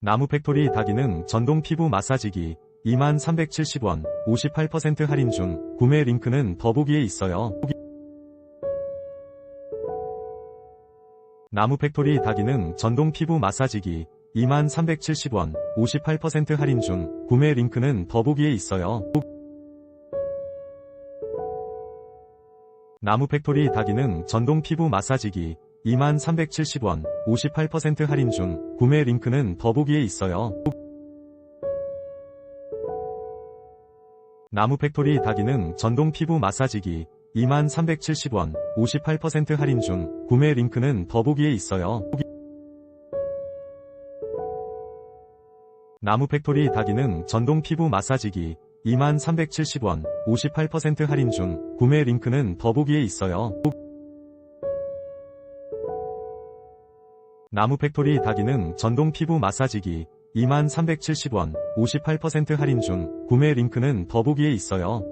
나무팩토리 다기능 전동 피부 마사지기 2370원 58% 할인 중 구매 링크는 더보기에 있어요. 나무팩토리 다기능 전동 피부 마사지기 2370원 58% 할인 중 구매 링크는 더보기에 있어요. 나무팩토리 다기능 전동 피부 마사지기 2370원 58% 할인 중 구매 링크는 더보기에 있어요. 나무팩토리 다기능 전동 피부 마사지기 2370원 58% 할인 중 구매 링크는 더보기에 있어요. 나무팩토리 다기능 전동 피부 마사지기 2370원 58% 할인 중 구매 링크는 더보기에 있어요. 나무 팩토리 다기능 전동 피부 마사지기 2370원 58% 할인 중 구매 링크는 더보기에 있어요.